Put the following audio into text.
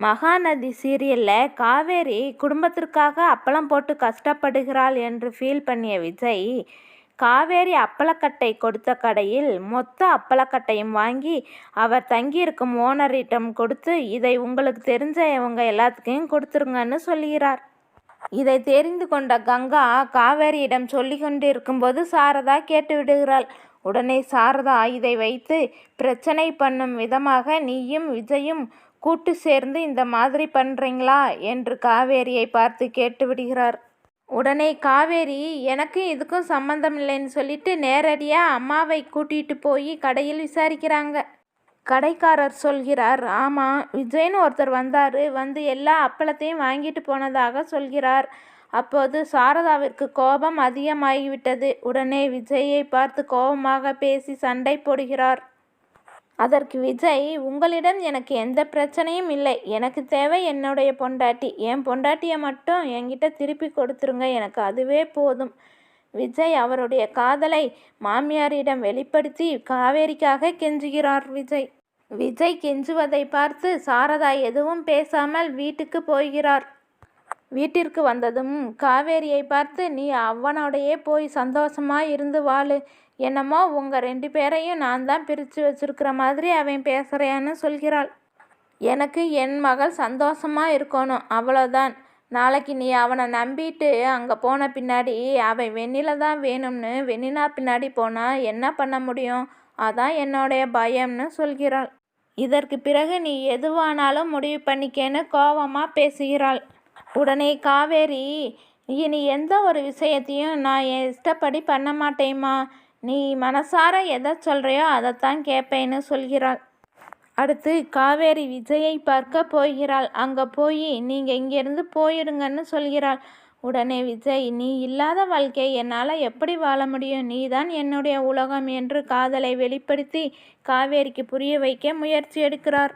மகாநதி சீரியலில் காவேரி குடும்பத்திற்காக அப்பளம் போட்டு கஷ்டப்படுகிறாள் என்று ஃபீல் பண்ணிய விஜய் காவேரி அப்பளக்கட்டை கொடுத்த கடையில் மொத்த அப்பளக்கட்டையும் வாங்கி அவர் தங்கியிருக்கும் ஓனரிடம் கொடுத்து இதை உங்களுக்கு தெரிஞ்ச இவங்க எல்லாத்துக்கும் கொடுத்துருங்கன்னு சொல்கிறார் இதை தெரிந்து கொண்ட கங்கா காவேரியிடம் சொல்லி கொண்டிருக்கும்போது சாரதா கேட்டு விடுகிறாள். உடனே சாரதா இதை வைத்து பிரச்சனை பண்ணும் விதமாக நீயும் விஜயும் கூட்டு சேர்ந்து இந்த மாதிரி பண்ணுறீங்களா என்று காவேரியை பார்த்து கேட்டு விடுகிறார். உடனே காவேரி எனக்கு இதுக்கும் சம்மந்தம் இல்லைன்னு சொல்லிட்டு நேரடியாக அம்மாவை கூட்டிகிட்டு போய் கடையில் விசாரிக்கிறாங்க. கடைக்காரர் சொல்கிறார் ஆமாம் விஜய்னு ஒருத்தர் வந்தார். வந்து எல்லா அப்பளத்தையும் வாங்கிட்டு போனதாக சொல்கிறார். அப்போது சாரதாவிற்கு கோபம் அதிகமாகிவிட்டது. உடனே விஜயை பார்த்து கோபமாக பேசி சண்டை போடுகிறார். அதற்கு விஜய் உங்களிடம் எனக்கு எந்த பிரச்சனையும் இல்லை. எனக்கு தேவை என்னுடைய பொண்டாட்டி. என் பொண்டாட்டியை மட்டும் என்கிட்ட திருப்பி கொடுத்துருங்க. எனக்கு அதுவே போதும். விஜய் அவருடைய காதலை மாமியாரிடம் வெளிப்படுத்தி காவேரிக்காக கெஞ்சுகிறார் விஜய். விஜய் கெஞ்சுவதை பார்த்து சாரதா எதுவும் பேசாமல் வீட்டுக்கு போகிறார். வீட்டிற்கு வந்ததும் காவேரியை பார்த்து நீ அவனோடையே போய் சந்தோஷமா இருந்து வாழு. என்னமோ உங்கள் ரெண்டு பேரையும் நான் தான் பிரித்து வச்சிருக்கிற மாதிரி அவன் பேசுகிறேன்னு சொல்கிறாள். எனக்கு என் மகள் சந்தோஷமாக இருக்கணும் அவ்வளோதான் நாளைக்கு நீ அவனை நம்பிட்டு அங்கே போன பின்னாடி அவன் வெண்ணில தான் வேணும்னு வெண்ணிலா பின்னாடி போனால் என்ன பண்ண முடியும்? அதான் என்னுடைய பயம்னு சொல்கிறாள். இதற்கு பிறகு நீ எதுவானாலும் முடிவு பண்ணிக்கேன்னு கோபமாக பேசுகிறாள். உடனே காவேரி இனி எந்த ஒரு விஷயத்தையும் நான் என் இஷ்டப்படி பண்ண மாட்டேம்மா. நீ மனசார எதை சொல்கிறையோ அதைத்தான் கேட்பேன்னு சொல்கிறாள். அடுத்து காவேரி விஜயை பார்க்க போகிறாள். அங்கே போய் நீங்கள் இங்கேருந்து போயிடுங்கன்னு சொல்கிறாள். உடனே விஜய் நீ இல்லாத வாழ்க்கை என்னால் எப்படி வாழ முடியும்? நீ தான் என்னுடைய உலகம் என்று காதலை வெளிப்படுத்தி காவேரிக்கு புரிய வைக்க முயற்சி எடுக்கிறார்.